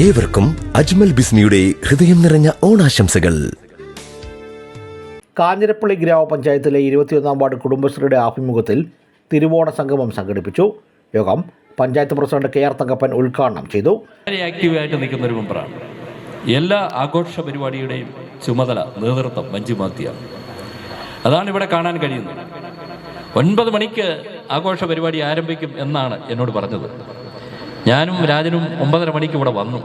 ഏവർക്കും അജ്മൽ ബിസ്മിയുടെ ഹൃദയം നിറഞ്ഞ ഓണാശംസകൾ. കാഞ്ഞിരപ്പള്ളി ഗ്രാമപഞ്ചായത്തിലെ ഇരുപത്തിയൊന്നാം വാർഡ് കുടുംബശ്രീയുടെ ആഭിമുഖ്യത്തിൽ തിരുവോണ സംഗമം സംഘടിപ്പിച്ചു. യോഗം panchayat president K R Thankappan ഉദ്ഘാടനം ചെയ്തു. ആക്റ്റീവായിട്ട് നിൽക്കുന്ന ഒരു മെമ്പറാണ്. എല്ലാ ആഘോഷ പരിപാടിയുടെയും ചുമതല നേതൃത്വം മഞ്ജു മാത്തിയാണ് അതാണ് ഇവിടെ കാണാൻ കഴിയുന്നത്. ഒൻപത് മണിക്ക് ആഘോഷ പരിപാടി ആരംഭിക്കും എന്നാണ് എന്നോട് പറഞ്ഞത്. ഞാനും രാജനും ഒമ്പതര മണിക്ക് ഇവിടെ വന്നു.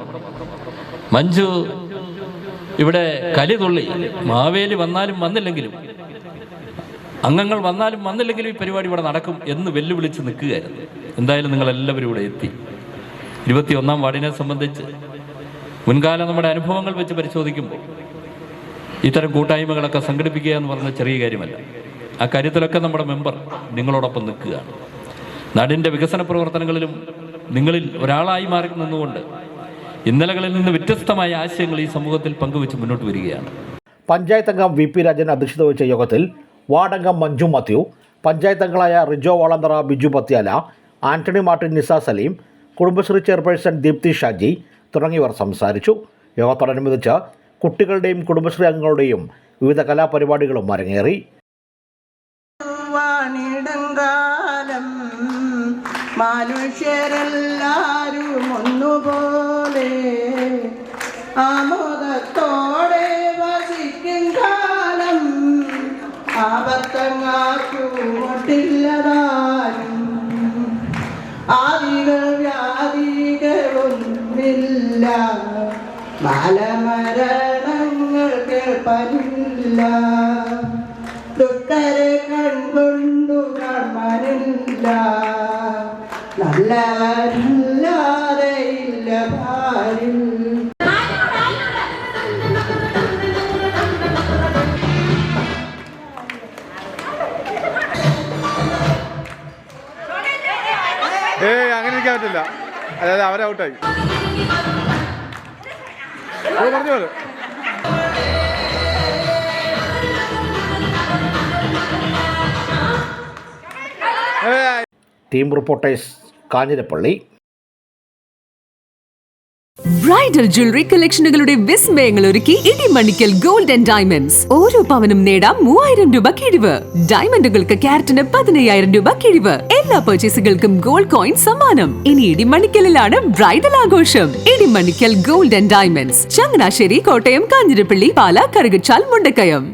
മഞ്ജു ഇവിടെ കലി തുള്ളി. മാവേലി വന്നാലും വന്നില്ലെങ്കിലും അംഗങ്ങൾ വന്നാലും വന്നില്ലെങ്കിലും ഈ പരിപാടി ഇവിടെ നടക്കും എന്ന് വെല്ലുവിളിച്ച് നിൽക്കുകയായിരുന്നു. എന്തായാലും നിങ്ങൾ എല്ലാവരും ഇവിടെ എത്തി. ഇരുപത്തിയൊന്നാം വാർഡിനെ സംബന്ധിച്ച് മുൻകാല നമ്മുടെ അനുഭവങ്ങൾ വെച്ച് പരിശോധിക്കുമ്പോൾ ഇത്തരം കൂട്ടായ്മകളൊക്കെ സംഘടിപ്പിക്കുക എന്ന് പറഞ്ഞ ചെറിയ കാര്യമല്ല. ആ കാര്യത്തിലൊക്കെ നമ്മുടെ മെമ്പർ നിങ്ങളോടൊപ്പം നിൽക്കുകയാണ്. നാടിന്റെ വികസന പ്രവർത്തനങ്ങളിലും നിങ്ങളിൽ ഒരാളായി മാറി നിന്നുകൊണ്ട് ഇന്നലകളിൽ നിന്ന് വ്യത്യസ്തമായ ആശയങ്ങൾ ഈ സമൂഹത്തിൽ പങ്കുവെച്ച് മുന്നോട്ട് വരികയാണ്. പഞ്ചായത്ത് അംഗം വി പി രാജൻ അധ്യക്ഷത വഹിച്ച യോഗത്തിൽ വാർഡംഗം മഞ്ജു മാത്യു പഞ്ചായത്ത് അംഗങ്ങളായ റിജോ വളന്തറ ബിജു പത്യാല ആന്റണി മാർട്ടിൻ നിസ സലീം കുടുംബശ്രീ ചെയർപേഴ്സൺ ദീപ്തി ഷാജി തുടങ്ങിയവർ സംസാരിച്ചു. യോഗത്തോടനുബന്ധിച്ച് കുട്ടികളുടെയും കുടുംബശ്രീ അംഗങ്ങളുടെയും വിവിധ കലാപരിപാടികളും അരങ്ങേറി. വാണിടങ്കാലം മനുഷ്യരെല്ലാരും ഒന്നുപോലെ ആമോദത്തോടെ വസിക്കും കാലം. ആപത്തങ്ങാക്കുമട്ടില്ലതാനും ആദികൾ വ്യാധികളൊന്നുമില്ല ബാലമരണങ്ങൾ കേൾപ്പനില്ല. ഇല്ല ഭാരിൽ ഏയ് അങ്ങനെ ഇരിക്കാൻ പറ്റില്ല. അതായത് അവരെ ഔട്ടായി. പറഞ്ഞു പോലെ team reporters Kanjirappally. Bridal jewellery കളക്ഷനുകളുടെ വിസ്മയങ്ങൾ ഒരുക്കി ഇടിമണിക്കൽ ഗോൾഡ് ആൻഡ് ഡയമണ്ട്സ്. ഓരോ പവനും നേടാം മൂവായിരം രൂപ കിഴിവ്. ഡയമണ്ടുകൾക്ക് ക്യാരറ്റിന് പതിനയ്യായിരം രൂപ കിഴിവ്. എല്ലാ പർച്ചേസുകൾക്കും ഗോൾഡ് കോയിൻ സമ്മാനം. ഇനി ഇടിമണിക്കലിലാണ് ബ്രൈഡൽ ആഘോഷം. Idimannickal gold and diamonds. Changanassery Kottayam Kanjirappally Pala Karukachal Mundakayam.